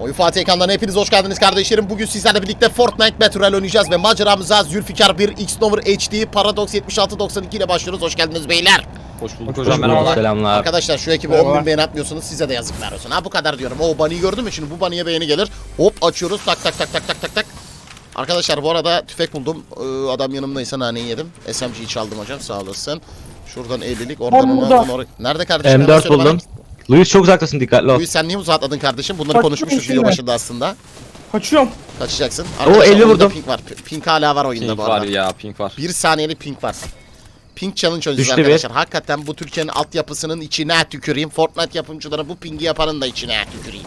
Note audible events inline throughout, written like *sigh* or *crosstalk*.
Oyun Fatih ekrandan hepiniz hoş geldiniz kardeşlerim. Bugün sizlerle birlikte Fortnite Battle Royale oynayacağız ve maceramıza Zülfikar 1, X-Nover HD, Paradox 7692 ile başlıyoruz. Hoş geldiniz beyler. Hoş bulduk Hoş hocam merhabalar. Selamlar. Arkadaşlar şu ekibe Merhaba. 10 bin beğeni atmıyorsanız size de yazıklar olsun. Ha bu kadar diyorum. O bunny'i gördün mü? Şimdi bu bunny'e beğeni gelir. Hop açıyoruz. Tak tak tak tak tak tak tak. Arkadaşlar bu arada tüfek buldum. Ee, adam yanımdaysa naneyi yedim. SMG'yi çaldım hocam sağ olasın. Şuradan 50'lik oradan Ben ona, burada. ona Nerede kardeşim? Hemen M4 söyle bana. buldum. Luis çok uzaktasın dikkatli ol. Luis sen niye uzatladın kardeşim? Bunları Bak, konuşayım video başında aslında. Kaçıyorum. Kaçacaksın. Oo, 50 oyunda vurdum. Pink var. Pink hala var oyunda Pink bu var arada. ya pink var. Bir saniyelik pink var. Pink challenge oynayacağız Düştü bir. arkadaşlar. Hakikaten bu Türkiye'nin altyapısının içine tüküreyim. Fortnite yapımcıları bu pingi yapanın da içine tüküreyim.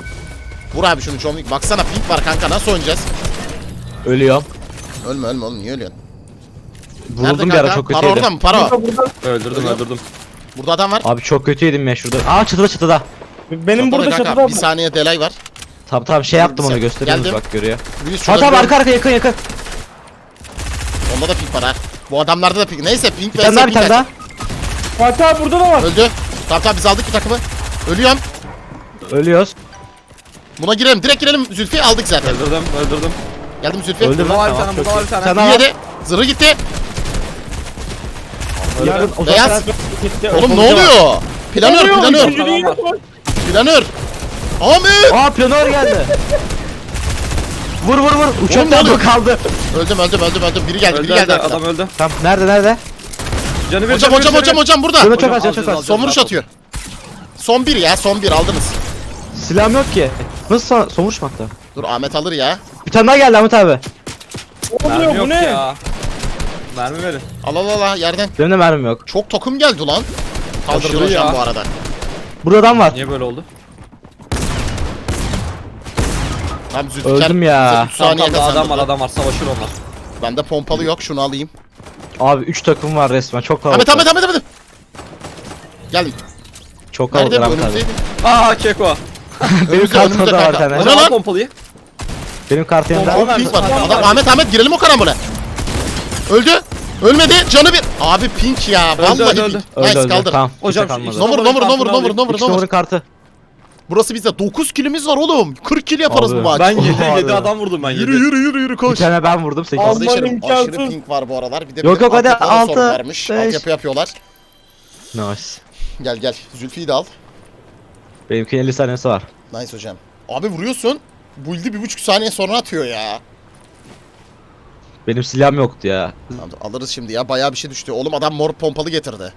Vur abi şunu Wick. Baksana pink var kanka nasıl oynayacağız? Ölüyorum. Ölme ölme oğlum niye ölüyorsun? Vuruldum bir ara çok Para kötüydüm. orada mı? Para. Burada, burada. Öldürdüm öldürdüm. Burada adam var. Abi çok kötüydüm ya şurada. Aa çatıda çatıda. Benim burada kanka, çatıda. Bir saniye delay var. Tamam tamam şey yaptım onu gösteriyoruz geldim. bak görüyor. Ha şurada bir- arka arka yakın yakın. Onda da pink var ha. Bu adamlarda da pink. Neyse pink Bir tane daha bir tane daha. Fatih abi burada da var. Öldü. Tamam tamam biz aldık bu takımı. Ölüyorum. Ölüyoruz. Buna girelim. Direkt girelim Zülfü aldık zaten. Öldürdüm öldürdüm. Geldim Zülfü. Öldüm Burada var lan bir tamam tane çok burada var bir tane. Sen Bir al. yedi. Zırhı gitti. Yarın uzak Beyaz. taraf- Gitti. Oğlum ne oluyor? Planör planör. Planör. Ahmet. Aa planör geldi. Vur vur vur. Oğlum, Uçak ne oluyor? kaldı. Öldüm öldüm öldüm öldüm. Biri geldi Öldü biri geldi öldü arkadan. adam öldü. Tamam nerede nerede? Canı bir Hocam canı hocam bir, hocam canı hocam burada. Canı çok Hocam, az canı çok az. alacağız. Son vuruş atıyor. Son bir ya son bir aldınız. Silahım yok ki. Nasıl mu attı? Dur Ahmet alır ya. Bir tane daha geldi Ahmet abi. Ne. Mermi oluyor bu yok ne? ya. Mermi verin. Al al al al yerden. Benim de mermim yok. Çok takım geldi lan. Kaldırdın Aşırı hocam ya. bu arada. Burada adam var. Niye böyle oldu? Tam Zülfikar. Öldüm ya. 3 Tamam saniye tamam adam var kazandı. adam var savaşır onlar. Bende pompalı yok şunu alayım. Abi 3 takım var resmen. Çok kalabalık. Ahmet Ahmet Ahmet Ahmet. Geldim. Çok Nerede kalabalık bu Ahmet abi. önümüzdeydi? Aa keko. Benim Önümüzde, kartımda önümüzde var bir kanka. tane. Ne al lan? pompalıyı. Benim kartı yanında. Tamam. Çok pink var. Adam, Ahmet Ahmet girelim o karambole. Öldü. Ölmedi. Canı bir. Abi pink ya. Öldü, Vallahi öldü, pink. öldü. Öldü Nice öldü. kaldır. Tamam. Hocam, Hocam nomur Kartını nomur alayım. nomur İki nomur. numaranın kartı. Burası bizde 9 kilimiz var oğlum. 40 kill yaparız Abi, bu maç. Ben 7 Abi. 7 adam vurdum ben 7. Yürü yürü yürü yürü Bir koş. tane ben vurdum 8. Al. Kardeşlerim imkansız. aşırı pink var bu aralar. Bir de Yok, benim yok, hadi, altyapıda da sorun altı, varmış. beş. Altyapı yapıyorlar. Nice. Gel gel. Zülfi'yi de al. Benimkinin 50 saniyesi var. Nice hocam. Abi vuruyorsun. Build'i bir buçuk saniye sonra atıyor ya. Benim silahım yoktu ya. Alırız şimdi ya. Bayağı bir şey düştü. Oğlum adam mor pompalı getirdi.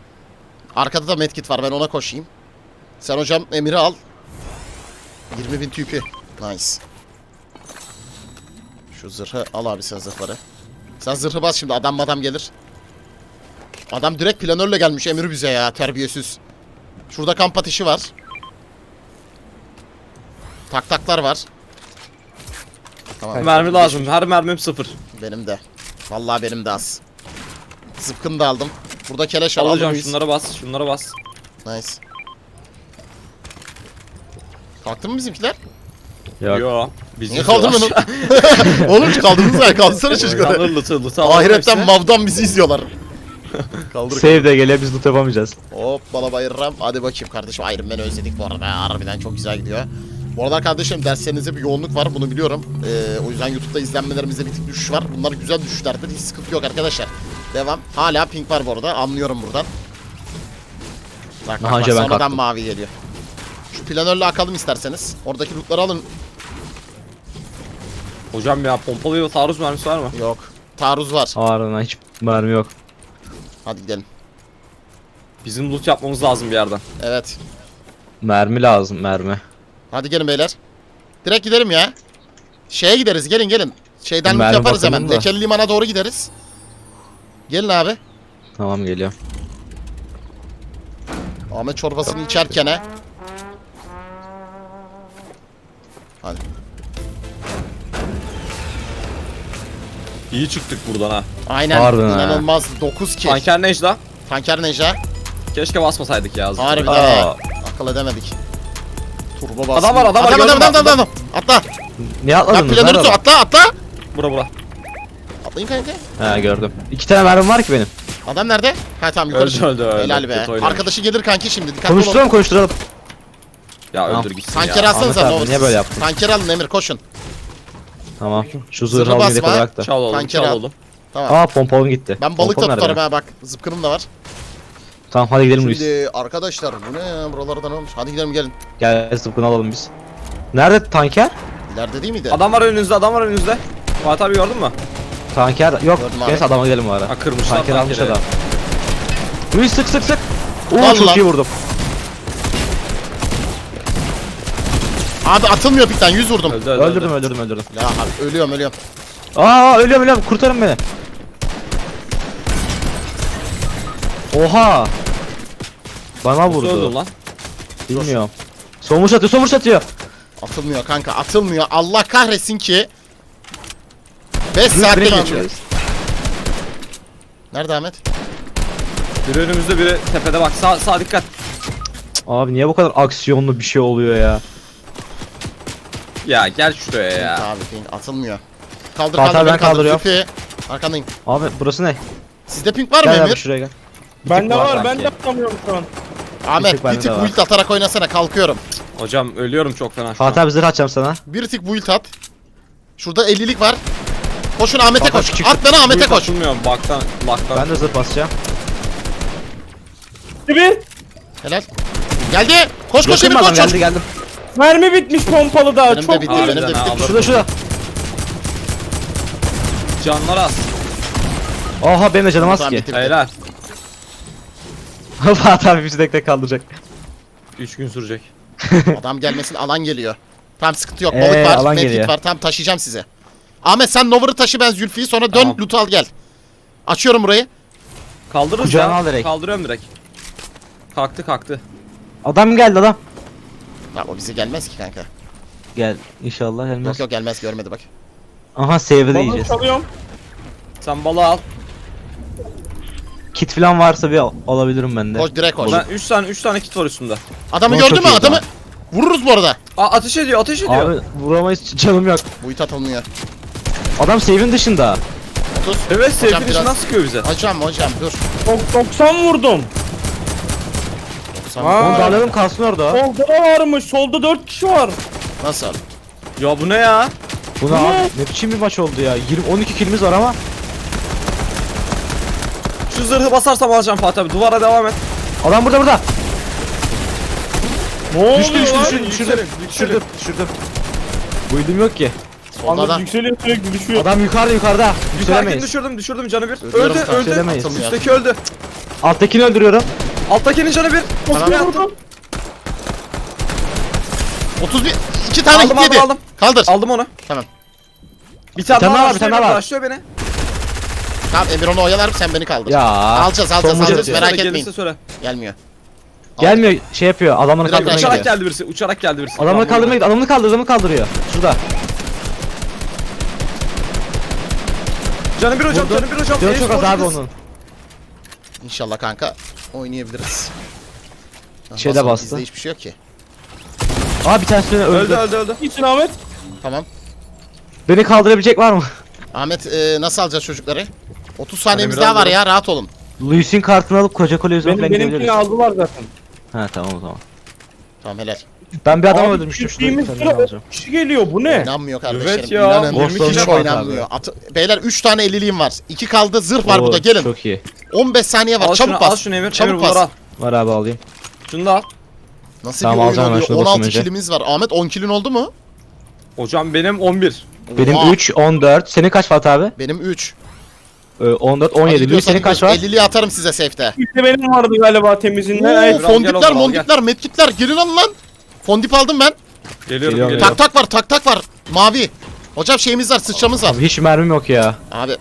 Arkada da medkit var. Ben ona koşayım. Sen hocam Emir'i al. 20 bin TP. Nice. Şu zırhı al abi sen zırhları. Sen zırhı bas şimdi. Adam adam gelir. Adam direkt planörle gelmiş Emir bize ya. Terbiyesiz. Şurada kamp ateşi var. Tak taklar var. Tamam. Mermi lazım. Her mermim sıfır. Benim de. Vallahi benim de az. Zıpkını da aldım. Burada keleş var. Al alır hocam mıyız? şunlara bas. Şunlara bas. Nice. Kalktı mı bizimkiler? Yok. Yo. Biz Niye kaldırmadın? Oğlum *laughs* kaldırdınız ya. Kaldırsana çocukları. Kaldır lıtı alalım Ahiretten mavdan bizi izliyorlar. *laughs* Kaldır. Save de geliyor biz loot yapamayacağız. Hop bala bayırram. Hadi bakayım kardeşim. Iron Man'i özledik bu arada. Harbiden çok güzel gidiyor. Bu arada kardeşim derslerinizde bir yoğunluk var bunu biliyorum. Ee, o yüzden YouTube'da izlenmelerimizde bir tık düşüş var. Bunlar güzel düşüşlerdir. Hiç sıkıntı yok arkadaşlar. Devam. Hala pink var bu arada. Anlıyorum buradan. Bak bak, Aha, bak sonradan kalktım. mavi geliyor. Şu planörle akalım isterseniz. Oradaki lootları alın. Hocam ya pompalı taarruz mermisi var mı? Yok. Taarruz var. Ağrına hiç mermi yok. Hadi gidelim. Bizim loot yapmamız lazım bir yerden. Evet. Mermi lazım mermi. Hadi gelin beyler. Direkt gidelim ya. Şeye gideriz gelin gelin. Şeyden loot Mermi yaparız hemen. da. Lekeli limana doğru gideriz. Gelin abi. Tamam geliyor. Ahmet çorbasını içerken he. Hadi. İyi çıktık buradan ha. Aynen. Harbiden ha. İnanılmaz 9 kill. Tanker Necla. Tanker Neja. Keşke basmasaydık ya. Harbiden Aa. Akıl edemedik. Turbo bas. Adam var, adam var, Adam adam adam adam. adam. Atla. Niye Ya atladınız? planörü tut atla atla. Bura bura. Atlayın kanka. He gördüm. İki tane mermim var ki benim. Adam nerede? Ha tamam yukarı Öldü, çıktı. öldü, öldü. Helal be. Kötü oynamış. Arkadaşı gelir kanki şimdi. Dikkatli olun. Konuşturalım konuşturalım. Ya Tamam. öldür gitsin Tanker ya. alsanıza Ahmet abi, niye böyle yaptın? Tanker alın Emir koşun. Tamam. Şu Zırhı zırhı almayı basma. da. Çal oğlum Tanker çal al. oğlum. Tamam. Aa pompalım gitti. Ben balık da nerede tutarım ha bak. Zıpkınım da var. Tamam hadi gidelim Luis. Şimdi arkadaşlar bu ne ya? Buralarda ne olmuş? Hadi gidelim gelin. Gel zıpkını alalım biz. Nerede tanker? İleride değil miydi? Adam var önünüzde adam var önünüzde. Fatih abi gördün mü? Tanker yok. Gördüm abi. Neyse adama gidelim bu ara. Ha kırmışlar Tanker almış tankeri. adam. Luis sık sık sık. Oo Vallahi. çok iyi vurdum. Abi atılmıyor pikten 100 vurdum. Öldü öldü. Öldürdüm öldü. öldürdüm öldürdüm. Ya abi ölüyorum ölüyorum. Aa ölüyorum ölüyorum kurtarın beni. Oha. Bana Nasıl vurdu. öldün lan? Bilmiyorum. Somuş atıyor somuş atıyor. Atılmıyor kanka atılmıyor. Allah kahretsin ki. 5 Luis saatte direkt geçiyor. Nerede Ahmet? Biri önümüzde biri tepede bak sağ sağ dikkat. Abi niye bu kadar aksiyonlu bir şey oluyor ya? Ya gel şuraya Pink ya. abi pink atılmıyor. Kaldır Fatih kaldır ben beni kaldır. kaldırıyorum. Zülfü. Arkandayım. Abi burası ne? Sizde pink var mı Gel abi Emir? şuraya gel. Bende var var ben de atamıyorum şu an. Ahmet tık bir bende tık de var. build atarak oynasana kalkıyorum. Hocam ölüyorum çok fena şu an. Fatih abi zırh açacağım sana. Bir tık build at. Şurada 50'lik var. Koşun Ahmet'e koş. küçük. At beni Ahmet'e koş. Açılmıyorum baktan baktan. Ben de zırh basacağım. Bir Helal. Geldi. Koş koş Yakın Emir koş. koş. geldi geldim. mermi bitmiş pompalı daha Benim de çok bitti, benim de Harbiden bitti. Şurada şurada. Canlar az. Oha benim de canım az Tamam, ki. bitti, bitti. Helal. Fatih abi bizi tek tek kaldıracak. 3 gün sürecek. *laughs* Adam gelmesin alan geliyor. Tamam sıkıntı yok. Ee, Balık var, alan medkit geliyor. var. Tamam taşıyacağım sizi. Ahmet sen Nover'ı taşı ben Zülfi'yi sonra dön Tamam. loot al gel. Açıyorum burayı. Kaldırırız Kucağına ya. al direkt. Kaldırıyorum direkt. Kalktı kalktı. Adam geldi adam. Ya o bize gelmez ki kanka. Gel inşallah gelmez. Yok yok gelmez görmedi bak. Aha da Balık yiyeceğiz. çalıyorum. Sen balığı al. Kit falan varsa bir al- alabilirim ben de. Koş direkt koş. Ben 3 tane 3 tane kit var üstünde. Adamı Ulan gördün çok mü? iyi Adamı lan. vururuz bu arada. Aa ateş ediyor ateş ediyor. Abi vuramayız canım yok. Bu it atılmıyor. Adam save'in dışında. 30. Evet sevgili biraz- içinden sıkıyor bize. Hocam hocam dur. Dok- 90 vurdum. Sen- Aa. Onu darlayalım kalsın orada. Solda da varmış. Solda 4 kişi var. Nasıl? Ya bu ne ya? Bu ne abi? Ne biçim bir maç oldu ya? 20 12 kilimiz var ama. Şu zırhı basarsam alacağım Fatih abi. Duvara devam et. Adam burada burada. Ne Düştü oluyor düştü lan? düştü düşürdüm. Düşürdüm düşürdüm. Build'im yok ki. Solda Anladım adam. yükseliyor sürekli düşüyor. Adam yukarıda yukarıda. Yukarıdakini Yükselemeyiz. düşürdüm düşürdüm canı bir. Öldü kanka. öldü. Yükselemeyiz. Atılmıyor. Üstteki öldü. Alttakini öldürüyorum. Alttakinin canı bir. Tamam. Tamam. Vurdum. 31 iki tane Aldım, hit yedi. aldım, aldım. Kaldır. Aldım onu. Tamım. Bir tane, Bir tane daha var, var. bir tane daha var. Başlıyor beni. Tamam Emir onu oyalar sen beni kaldır. Ya. Alacağız alacağız alacağız atıyor. merak Söyle, etmeyin. gelirse söyle. Gelmiyor. Gelmiyor şey yapıyor. Adamları Direkt kaldırmaya aşağı Uçarak gidiyor. geldi birisi. Uçarak geldi birisi. Adamları Tamam, kaldırmaya gidiyor. Adamını kaldırıyor. Adamını kaldırıyor. Şurada. Canı bir hocam, Vurdu. canı bir hocam. Canı çok az abi onun. İnşallah kanka oynayabiliriz. *laughs* Şeyde bastı. Bizde hiçbir şey yok ki. Aa bir tanesi öldü. Öldü öldü öldü. İyisin Ahmet. Tamam. Beni kaldırabilecek var mı? *laughs* Ahmet e, nasıl alacağız çocukları? 30 saniyemiz daha var ya rahat olun. Luis'in kartını alıp koca kule yüzüne Benim, ben benimkini aldılar zaten. Ha tamam o zaman. Tamam helal. Ben bir adam Abi, öldürmüştüm. Şurada bir sıra tane alacağım. kişi geliyor bu ne? Oynanmıyor kardeşlerim. Evet ya, İnanın Ghost hiç var oynanmıyor. At- Beyler 3 tane 50'liğim var. 2 kaldı zırh var Oo, burada gelin. Çok iyi. 15 saniye var Al çabuk şunu, al şunu Emir. Çabuk Emir bunları al. Var abi alayım. Şunu da al. Nasıl Tamam, bir oyun alacağım ben oluyor? şunu basayım 16 önce. kilimiz var. Ahmet 10 kilin oldu mu? Hocam benim 11. Benim Oha. 3, 14. Senin kaç Fatih abi? Benim 3. Ee, 14, 17. Luis senin kaç var? 50'liği atarım size safe'te. De benim vardı galiba temizinden. Oo, Evet. fondipler, mondipler, medkitler. Gelin alın lan. Fondip aldım ben. Geliyorum Geliyorum, geliyorum. Tak tak var, tak tak var. Mavi. Hocam şeyimiz var, sıçramız var. Abi hiç mermim yok ya. Abi.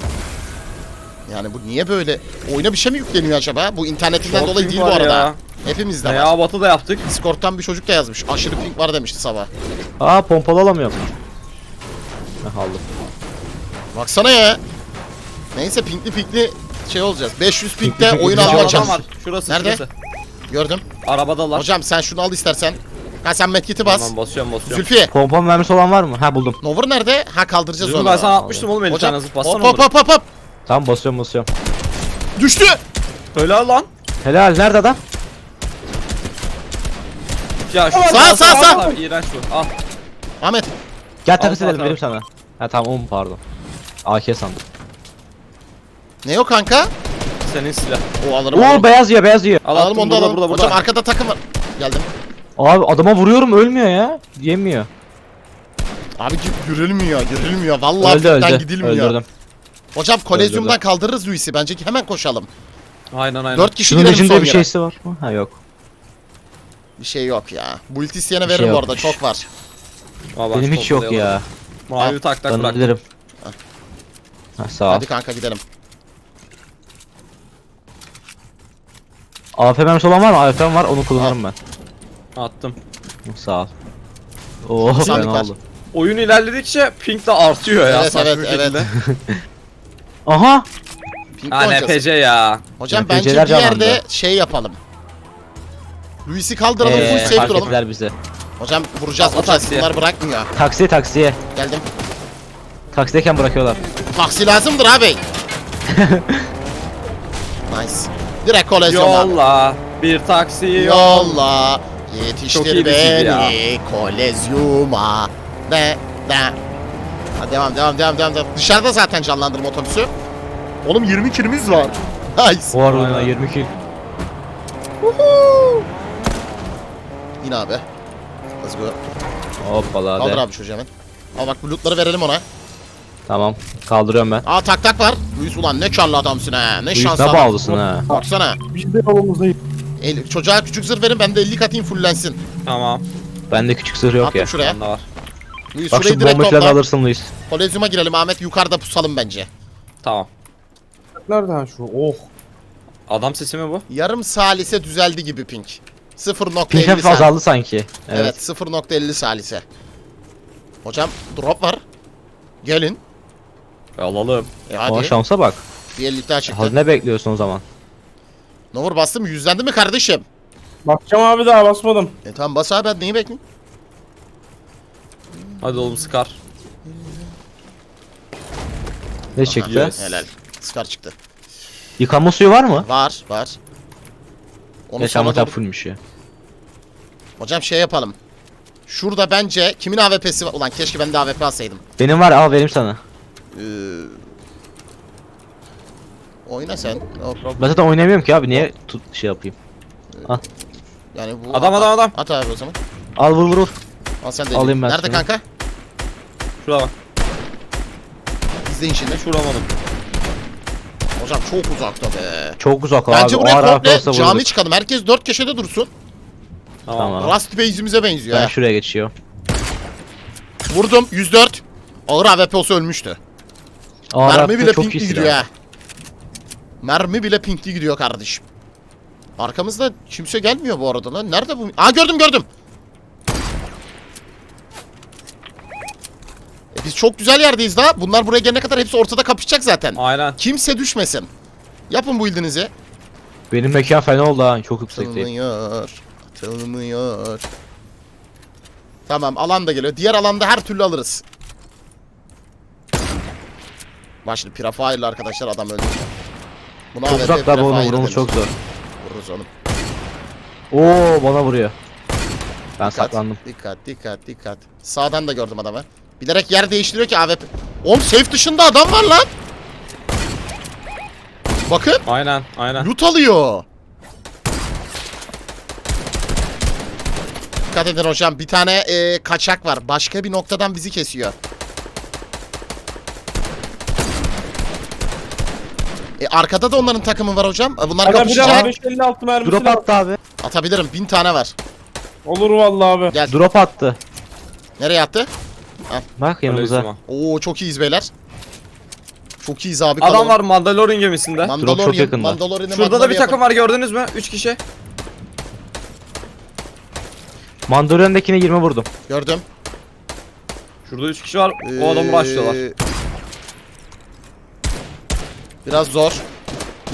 Yani bu niye böyle? Oyuna bir şey mi yükleniyor acaba? Bu internetinden Çok dolayı ping değil bu var arada. ya. Hepimizde Ne var. ya batı da yaptık. Discord'dan bir çocuk da yazmış. Aşırı ping var demişti sabah. Aa pompalı alamıyorum. Heh aldım. Baksana ya. Neyse pinkli pinkli şey olacağız. 500 pinkte oyun pinkli alma. Şurası Nerede? şurası. Gördüm. Arabadalar. Hocam sen şunu al istersen. Ha sen medkit'i bas. Tamam basıyorum basıyorum. Zülfiye. Pompa mermisi olan var mı? Ha buldum. Nover nerede? Ha kaldıracağız Zülfü onu. ben sana atmıştım oğlum 50 Hocam tane hop bassana hop hop hop hop. Tamam basıyorum basıyorum. Düştü. Öyle al lan. Helal nerede adam? Ya şu Sağ, sağ, sağ. Abi, İğrenç bu. Al. Ahmet. Gel takas Al, edelim al, vereyim sana. Ha tamam um pardon. AK sandım. Ne o kanka? Senin silah. O alırım. Oo beyaz yiyor beyaz yiyor. Al, Alalım onu da burada, alalım. Burada, burada, Hocam arkada takım var. Geldim. Abi adama vuruyorum ölmüyor ya. Yemiyor. Abi git yürülmüyor, yürülmüyor. Vallahi öldü fitten öldü. gidilmiyor. Öldürdüm. Hocam kolezyumdan kaldırırız Luis'i. Bence hemen koşalım. Aynen aynen. 4 kişi Şunun gidelim son içinde bir yere. şeysi var mı? Ha yok. Bir şey yok ya. Bu ulti isteyene Bir veririm şey yokmuş. Çok var. Bak, Benim hiç yok ya. Mavi tak tak bırak. Ha sağ ol. Hadi kanka gidelim. AFP mermisi olan var mı? AFP'm var onu kullanırım ben. Attım. Sağ ol. Oo var. oldu. Oyun ilerledikçe ping de artıyor ya. Evet, saçma evet, bir evet. şekilde. *laughs* Aha! Ping Ha oynayacağız. NPC ya. Hocam NPC'ler bence bir canlandı. yerde şey yapalım. Luis'i kaldıralım, full Eee fark duralım. ettiler bizi. Hocam vuracağız, Atla vuracağız. taksiye. Bunlar bırakmıyor. Taksiye taksiye. Geldim. Taksideyken bırakıyorlar. Taksi lazımdır abi. *laughs* nice. Direkt kolezyona. Yolla. Bir taksi yol. Yolla. Yetiştir beni kolezyuma. Ne ne. Ha, devam devam devam devam. devam. Dışarıda zaten canlandırma otobüsü. Oğlum 20 kilimiz var. Nice. O Aynen. 20 kill. Yine abi. Let's go. Hoppala Kaldır abi çocuğu hemen. Al bak bu lootları verelim ona. Tamam. Kaldırıyorum ben. Aa tak tak var. Luis ulan ne karlı adamsın ha. Ne Bu şans ne adam. bağlısın ha. Baksana. Biz de yolumuzdayız. El, çocuğa küçük zırh verin ben de 50 katayım fullensin. Tamam. Bende küçük zırh yok Attım ya. şuraya. Bende var. Luis Bak şurayı şu direkt bomba falan topla. alırsın Luis. Kolezyuma girelim Ahmet yukarıda pusalım bence. Tamam. Nereden şu? Oh. Adam sesi mi bu? Yarım salise düzeldi gibi ping. 0.50 Pink sal- azaldı sanki. Evet, Evet. 0.50 salise. Hocam drop var. Gelin. E, alalım. E hadi. şansa bak. Bir ellik daha çıktı. Hadi ne bekliyorsun o zaman? Ne vur bastım yüzlendi mi kardeşim? Bakacağım abi daha basmadım. E tamam bas abi ben neyi bekleyeyim? Hadi oğlum sıkar. Ne çıktı? yes. Helal. Scar çıktı. Yıkanma suyu var mı? Var var. Onu Yaşam doğru- fullmüş ya. Hocam şey yapalım. Şurada bence kimin AWP'si var? Ulan keşke ben de AWP alsaydım. Benim var al vereyim sana. Ee... Oyna sen. No problem. Ben zaten oynamıyorum ki abi niye tut şey yapayım. Yani bu Adam at, adam adam. At abi o zaman. Al vur vur vur. Al sen de. Alayım elini. ben Nerede şunu. kanka? Şurada bak. İzleyin şimdi. Hiç vuramadım. Hocam çok uzakta be. Çok uzak Bence abi. buraya komple cami vururuz. çıkalım. Herkes dört köşede dursun. Tamam. Tamam. Rust Base'imize benziyor Ben ha. şuraya geçiyorum. Vurdum 104. Ağır AWP olsa ölmüştü. Ağır Mermi bile pinkli gidiyor ha. Mermi bile pinkli gidiyor kardeşim. Arkamızda kimse gelmiyor bu arada lan. Nerede bu? Aa gördüm gördüm. E biz çok güzel yerdeyiz daha. Bunlar buraya gelene kadar hepsi ortada kapışacak zaten. Aynen. Kimse düşmesin. Yapın bu ildinizi. Benim mekan fena oldu ha. Çok yüksekti. Atılmıyor. Atılmıyor. Tamam alan da geliyor. Diğer alanda her türlü alırız. Başlı Pirafire'lı arkadaşlar adam öldü. Buna Çok uzak da bu onu Pirafire vurmamız denir. çok zor. Vururuz onu. Oo bana vuruyor. Ben Dikkat, saklandım. Dikkat dikkat dikkat. Sağdan da gördüm adamı. Bilerek yer değiştiriyor ki AWP. Oğlum safe dışında adam var lan. Bakın Aynen. Aynen. loot alıyor. Dikkat edin hocam bir tane e, kaçak var. Başka bir noktadan bizi kesiyor. E, arkada da onların takımı var hocam. E, Bunlar Aga bir kapışacak. daha 556 mermisi Drop lazım. attı abi. Atabilirim. Bin tane var. Olur vallahi abi. Gel. Drop attı. Nereye attı? Bak yanımıza. Oo çok iyiyiz beyler. Çok iyiyiz abi. Adam var Mandalorian gemisinde. Drop çok Mandalorian, yakında. Mandalorian'ı Şurada da bir Mandalorian takım var gördünüz mü? 3 kişi. Mandalorian'dakine 20 vurdum. Gördüm. Şurada 3 kişi var. O adamı rushlıyorlar. Ee, Biraz zor.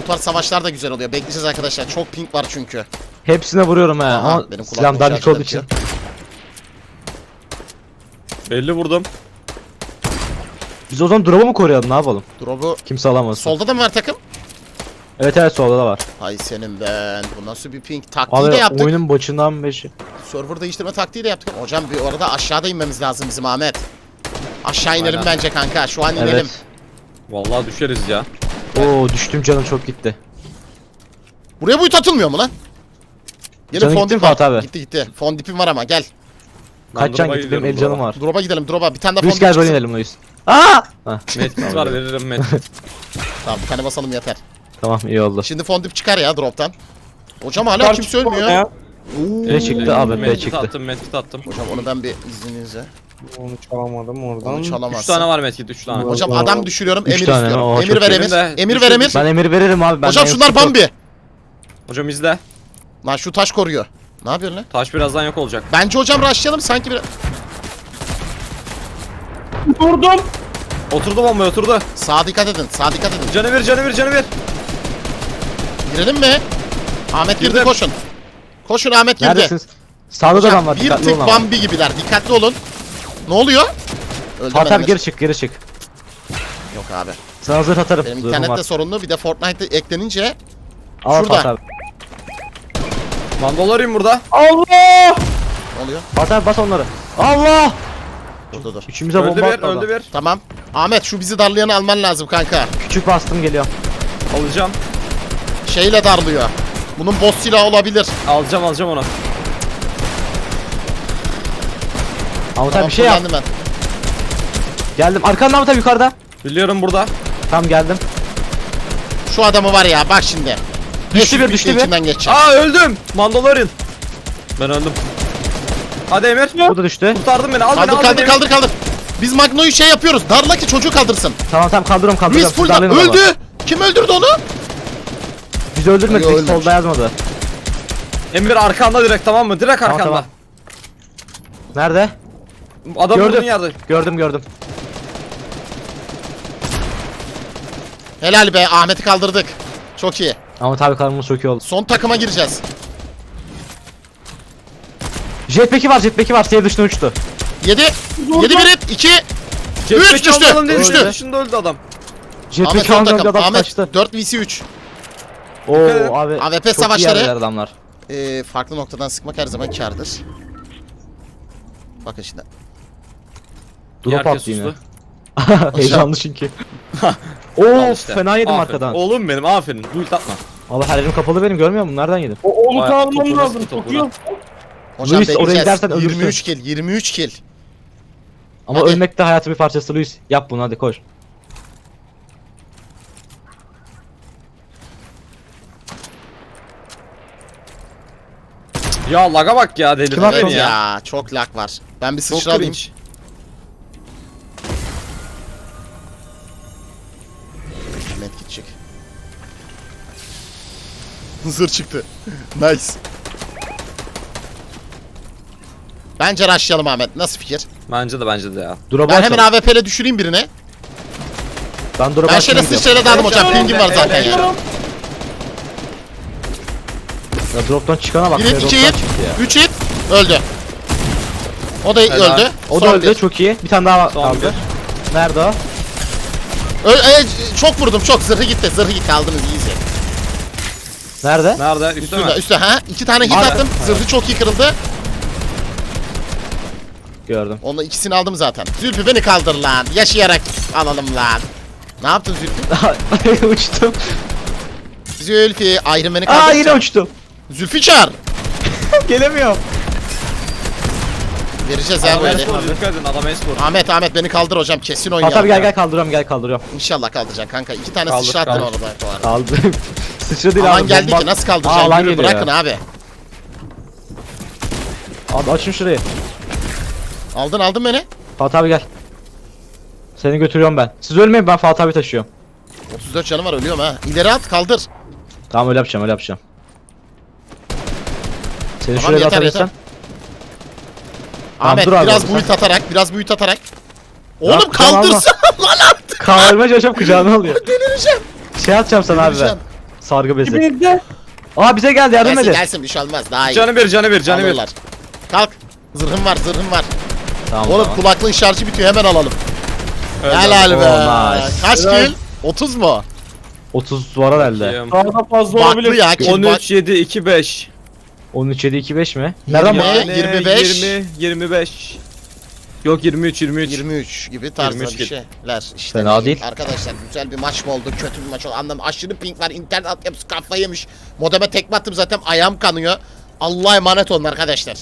Bu tarz savaşlar da güzel oluyor. Bekleyeceğiz arkadaşlar. Çok ping var çünkü. Hepsine vuruyorum he. Aha, Ama benim silahım dandik olduğu için. edildi. Belli vurdum. Biz o zaman drop'u mu koruyalım ne yapalım? Drop'u Kimse alamaz. solda da mı var takım? Evet evet solda da var. Hay senin ben. Bu nasıl bir ping? Taktiği de Abi yaptık. oyunun başından beşi. Server değiştirme taktiği de yaptık. Hocam bir orada aşağıda inmemiz lazım bizim Ahmet. Aşağı inelim Aynen. bence kanka. Şu an inelim. Evet. Vallahi düşeriz ya. Oo düştüm canım çok gitti. Buraya boyut atılmıyor mu lan? Gelin Canın fon gitti mi dip var. Fatih abi? Gitti gitti. Fon dipim var ama gel. Kaç can gitti benim el canım var. Drop'a gidelim drop'a. Bir tane fon Luis dip gel çıksın. böyle inelim Luis. Aa! Hah, Medkit var veririm medkit. *laughs* Tamam bir tane basalım yeter. Tamam iyi oldu. Şimdi fon dip çıkar ya drop'tan. Hocam hala kimse ölmüyor. Ne çıktı abi B medkit çıktı. attım medkit attım. Hocam onu ben bir izninizle. Onu çalamadım oradan. Onu 3 çalamazsın. tane var medkit 3 tane. Hocam Oo. adam düşürüyorum. Üç Emir tane istiyorum. Oo, Emir çok ver iyi. Emir. Benim de Emir ver Emir. Ben emir veririm abi. Ben Hocam şunlar Bambi. Hocam izle. Lan şu taş koruyor. Ne yapıyorsun lan? Taş birazdan yok olacak. Bence hocam rushlayalım sanki bir... Durdum. Oturdu bomba oturdu. Sağa dikkat edin. Sağa dikkat edin. Canı bir canı bir canı bir. Girelim mi? Ahmet girdi Girdim. koşun. Koşun Ahmet girdi. Neredesiniz? Sağda da adam var. bir Dikkatli tık olun ama. Bambi gibiler. Dikkatli olun. Ne oluyor? Öldüm Fatih abi geri çık geri çık. Yok abi. Sana zırh atarım. Benim Zırhım internette var. sorunlu. Bir de Fortnite'de eklenince Al şurada. Fatih abi. Mandalorium burada. Allah. ne oluyor? Fatih abi bas onları. Allah! Dur dur dur. Üçümüze Öldü bomba bir attı adam. öldü bir. Tamam. Ahmet şu bizi darlayanı alman lazım kanka. Küçük bastım geliyor. Alacağım. Şeyle darlıyor. Bunun boss silahı olabilir. Alacağım alacağım onu. Ahmet abi bir şey yap. kullandım ben. Geldim. Arkanda Ahmet abi yukarıda. Biliyorum burada. Tam geldim. Şu adamı var ya bak şimdi. Düştü 500 bir, düştü bir. içinden geçeceğim. Aa öldüm. Mandalorian. Ben öldüm. Hadi Emir. Bu da düştü. Kurtardın beni. Al beni Kaldır al kaldır beni. kaldır kaldır. Biz Magno'yu şey yapıyoruz. Darla ki çocuğu kaldırsın. Tamam tamam kaldırıyorum Luis kaldırıyorum. full Siz darlayın öldü. ama. Kim öldürdü onu? Bizi öldürmedi. Yo, Biz ölmemiş. solda yazmadı. Emir arkanda direkt tamam mı? Direkt Tamam, arkanda. tamam. Nerede? Adam Gördüm. yerde. Gördüm gördüm. Helal be Ahmet'i kaldırdık. Çok iyi. Ahmet abi karnımız çok iyi oldu. Son takıma gireceğiz. Jetpack'i var jetpack'i var. Seyir dışına uçtu. 7 7 1 hit 2 Jetpack düştü. diye Düştü. düştü. Dışında öldü adam. Ahmet Jetpack'i son takım. adam Ahmet kaçtı. 4 vs 3. Oo Evet. abi. AWP çok iyi savaşları. yerler adamlar. Ee, farklı noktadan sıkmak her zaman kârdır. Bakın şimdi. Drop attı yine. *laughs* Heyecanlı çünkü. *laughs* Oo işte. fena yedim Aferin. arkadan. Oğlum benim aferin. Build atma. Allah her yerim kapalı benim görmüyor musun? Nereden yedim? O, almam topu lazım. nasıl topu Çok iyi. lan? Hocam Luis, oraya bekleyeceğiz. gidersen ölürsün. 23 kill 23 kill. Ama Hadi. ölmek de hayatın bir parçası Luis. Yap bunu hadi koş. Ya laga bak ya Kim attı Evet beni ya. ya. çok lag var. Ben bir Çok sıçra alayım. cringe. Zır çıktı. *laughs* nice. Bence rushlayalım Ahmet. Nasıl fikir? Bence de bence de ya. Drop'a Ben hemen açalım. AWP ile düşüreyim birini. Ben drop'a Ben şöyle açayım gidiyorum. sıçrayla daldım hocam. Pingim var zaten ya. Ya drop'tan çıkana bak. Bir ya, hit, iki drop'tan hit, çıktı ya. üç hit. Öldü. O da Helal. öldü. O da Son öldü bir. çok iyi. Bir tane daha Son kaldı. Nerede o? Ö- e, çok vurdum çok. Zırhı gitti. Zırhı gitti. Aldınız easy. Nerede? Nerede? Üstte mi? Üstüne, üstte ha. İki tane hit Abi. attım. Zırhı çok iyi kırıldı. Gördüm. Onunla ikisini aldım zaten. Zülfü beni kaldır lan. Yaşayarak alalım lan. Ne yaptın Zülfü? *laughs* uçtum. Zülfü Iron Man'i Aa kaldır. yine uçtum. Zülfü çağır. *laughs* Gelemiyorum. Vereceğiz ya Adam böyle. espor dikkat edin adam espor. Ahmet Ahmet beni kaldır hocam kesin Hatta oynayalım. bir gel ya. gel kaldırıyorum gel kaldırıyorum. İnşallah kaldıracaksın kanka. İki tane Kaldır, sıçra attın kaldır. orada bu arada. Kaldım. Sıçra değil Alan abi. geldi bomba- ki nasıl Aa, kaldıracaksın? alan Yürü, geliyor bırakın ya. abi. Abi açın şurayı. Aldın aldın beni. Fatih abi gel. Seni götürüyorum ben. Siz ölmeyin ben Fatih abi taşıyorum. 34 canım var ölüyorum ha. İleri at kaldır. Tamam öyle yapacağım öyle yapacağım. Seni Tamam, şuraya bir yeter, atabilirsen. Tamam, Ahmet dur abi biraz orada. buit atarak biraz buit atarak. Oğlum alma. kaldırsana *laughs* lan artık. Kaldırmaya çalışıyorum kucağına alıyor. *laughs* Delireceğim. Şey atacağım sana abi ben. Delireceğim. Sargı bezi. Dibinizde. Aa bize geldi yardım Gelsin edin. gelsin bir şey olmaz daha iyi. Canı bir canı bir canı bir. Alırlar. Kalk. Zırhım var zırhım var. Tamam Oğlum tamam. kulaklığın şarjı bitiyor hemen alalım. Evet, Helal be. Oh, nice. Kaç Helal. kill? 30 mu? 30 var herhalde. Daha da fazla Baklı olabilir. ya bak. 13 7 2 5. 13 7 2 5 mi? Nereden bak? Yani 25. 20, 25. Yok 23, 23. 23 gibi tarzda 23 bir şeyler. İşte Fena ne değil. Arkadaşlar güzel bir maç mı oldu, kötü bir maç oldu anlamadım. Aşırı ping var, internet altyapısı kafayı yemiş. Modeme tekme attım zaten ayağım kanıyor. Allah'a emanet olun arkadaşlar.